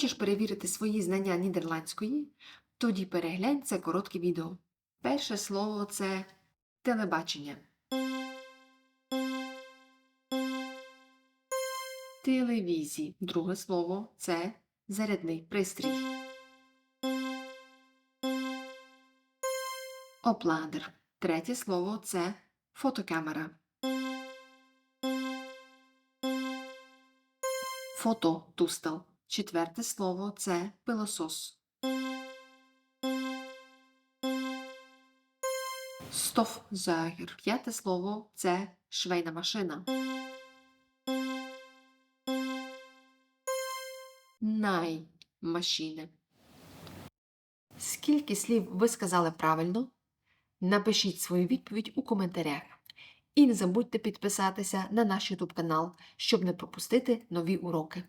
Хочеш перевірити свої знання нідерландської? Тоді переглянь це коротке відео. Перше слово це телебачення. Телевізії. Друге слово це зарядний пристрій. Опладер. Третє слово це фотокамера. Фототустел. Четверте слово це пилосос. Стofzuiger. П'яте слово це швейна машина. Наймашини. Скільки слів ви сказали правильно? Напишіть свою відповідь у коментарях. І не забудьте підписатися на наш YouTube канал, щоб не пропустити нові уроки.